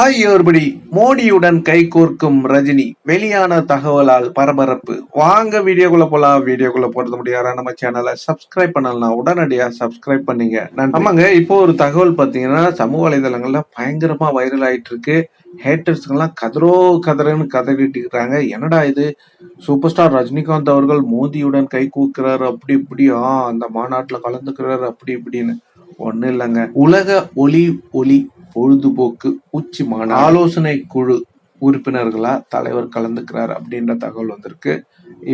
ஆகியோர்படி மோடியுடன் கைகோர்க்கும் ரஜினி வெளியான தகவலால் பரபரப்பு. வாங்க வீடியோக்குள்ள போலாம். வீடியோக்குள்ள போறது முடியாதா? நம்ம சேனலை சப்ஸ்கிரைப் பண்ணலாம் உடனடியா சப்ஸ்கிரைப் பண்ணீங்க. ஆமாங்க இப்போ ஒரு தகவல் பாத்தீங்கன்னா சமூக வலைதளங்கள்ல பயங்கரமா வைரல் ஆயிட்டு இருக்கு ஹேட்டர்ஸ்கெல்லாம் கதரோ கதறன்னு கதறிட்டு என்னடா இது? சூப்பர் ஸ்டார் ரஜினிகாந்த் அவர்கள் மோதியுடன் கை கூக்குறாரு அப்படி இப்படி ஆ அந்த மாநாட்டில் கலந்துக்கிறாரு அப்படி இப்படின்னு. ஒன்றும் இல்லைங்க. உலக ஒலி ஒலி பொழுதுபோக்கு உச்சி மாநாடு. ஆலோசனை குழு உறுப்பினர்களா தலைவர் கலந்துக்கிறார் அப்படின்ற தகவல் வந்திருக்கு.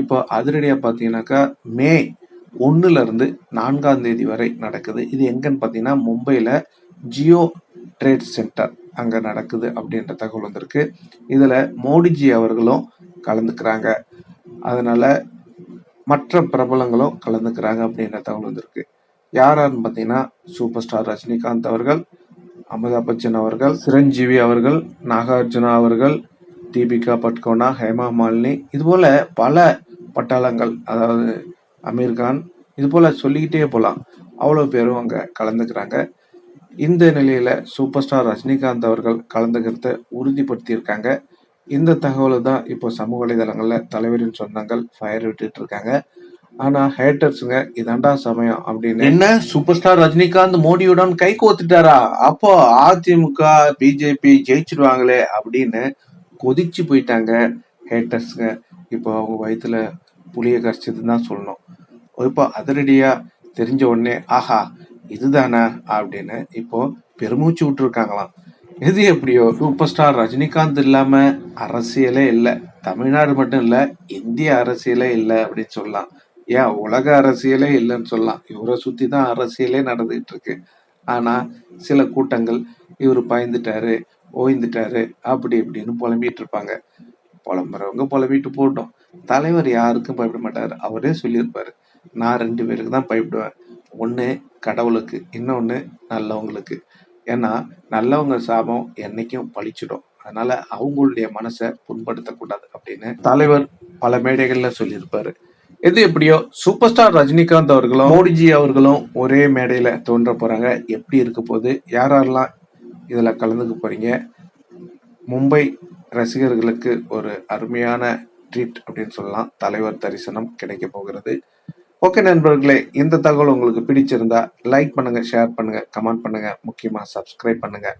இப்போ அதிரடியா பாத்தீங்கன்னாக்கா மே ஒண்ணுல இருந்து நான்காம் தேதி வரை நடக்குது. இது எங்கன்னு பாத்தீங்கன்னா மும்பையில் ஜியோ ட்ரேட் சென்டர் அங்க நடக்குது அப்படின்ற தகவல் வந்திருக்கு. இதுல மோடிஜி அவர்களும் கலந்துக்கிறாங்க. அதனால மற்ற பிரபலங்களும் கலந்துக்கிறாங்க அப்படின்ற தகவல் வந்திருக்கு. யார் யாருன்னு பார்த்தீங்கன்னா சூப்பர் ஸ்டார் ரஜினிகாந்த் அவர்கள் அமிதாப் பச்சன் அவர்கள் சிரஞ்சீவி அவர்கள் நாகார்ஜுனா அவர்கள் தீபிகா பட்கோனா ஹேமா மாலினி இதுபோல் பல பட்டாளங்கள் அதாவது அமீர்கான் இதுபோல் சொல்லிக்கிட்டே போகலாம் அவ்வளோ பேரும் அங்கே கலந்துக்கிறாங்க. இந்த நிலையில் சூப்பர் ஸ்டார் ரஜினிகாந்த் அவர்கள் கலந்துக்கிறத உறுதிப்படுத்தியிருக்காங்க. இந்த தகவலை தான் இப்போ சமூக வலைதளங்களில் தலைவரின் சொந்தங்கள் ஃபயர் விட்டுட்டு இருக்காங்க. ஆனா ஹேட்டர்ஸுங்க இதாண்டா சமயம் அப்படின்னு. என்ன சூப்பர் ஸ்டார் ரஜினிகாந்த் மோடியுடன் கை கோத்துட்டாரா அப்போ அதிமுக பிஜேபி ஜெயிச்சிடுவாங்களே அப்படின்னு கொதிச்சு போயிட்டாங்க ஹேட்டர்ஸுங்க இப்போ அவங்க வயிற்றுல புளிய கரைச்சதுன்னு தான் சொல்லணும். இப்போ அதிரடியா தெரிஞ்ச உடனே ஆஹா இதுதானா? அப்படின்னு இப்போ பெருமூச்சு விட்டுருக்காங்களாம். எது எப்படியோ சூப்பர் ஸ்டார் ரஜினிகாந்த் இல்லாம அரசியலே இல்லை. தமிழ்நாடு மட்டும் இல்லை இந்திய அரசியலே இல்லை அப்படின்னு சொல்லலாம். ஏன் உலக அரசியலே இல்லைன்னு சொல்லலாம். இவரை சுற்றி தான் அரசியலே நடந்துகிட்டு இருக்கு ஆனால் சில கூட்டங்கள் இவர் பயந்துட்டாரு ஓய்ந்துட்டாரு அப்படி இப்படின்னு புலம்பிட்டு இருப்பாங்க புலம்புறவங்க புலம்பிட்டு போட்டோம் தலைவர் யாருக்கும் பயப்பட மாட்டார். அவரே சொல்லியிருப்பாரு. நான் ரெண்டு பேருக்கு தான் பயப்படுவேன். ஒன்று கடவுளுக்கு இன்னொன்று நல்லவங்களுக்கு. ஏன்னா நல்லவங்க சாபம் என்னைக்கும் பழிச்சிடும். அதனால அவங்களுடைய மனசை புண்படுத்தக்கூடாது அப்படின்னு தலைவர் பல மேடைகளில் சொல்லியிருப்பாரு. எது எப்படியோ சூப்பர் ஸ்டார் ரஜினிகாந்த் அவர்களும் மோடிஜி அவர்களும் ஒரே மேடையில தோன்ற போறாங்க. எப்படி இருக்க போகுது? யார் யாரெல்லாம் இதுல கலந்துக்க போறீங்க? மும்பை ரசிகர்களுக்கு ஒரு அருமையான ட்ரீட் அப்படின்னு சொல்லலாம். தலைவர் தரிசனம் கிடைக்க போகிறது. ஓகே நண்பர்களே இந்த தகவல் உங்களுக்கு பிடிச்சிருந்தா லைக் பண்ணுங்க ஷேர் பண்ணுங்க கமெண்ட் பண்ணுங்க முக்கியமா சப்ஸ்கிரைப் பண்ணுங்க.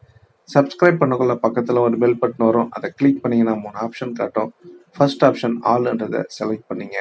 சப்ஸ்கிரைப் பண்ணக்குள்ள பக்கத்தில் ஒரு பெல் பட்டன் வரும். அதை கிளிக் பண்ணிங்கன்னா மூணு ஆப்ஷன் காட்டும். ஃபர்ஸ்ட் ஆப்ஷன் ஆல்ன்றதை செலக்ட் பண்ணிங்க.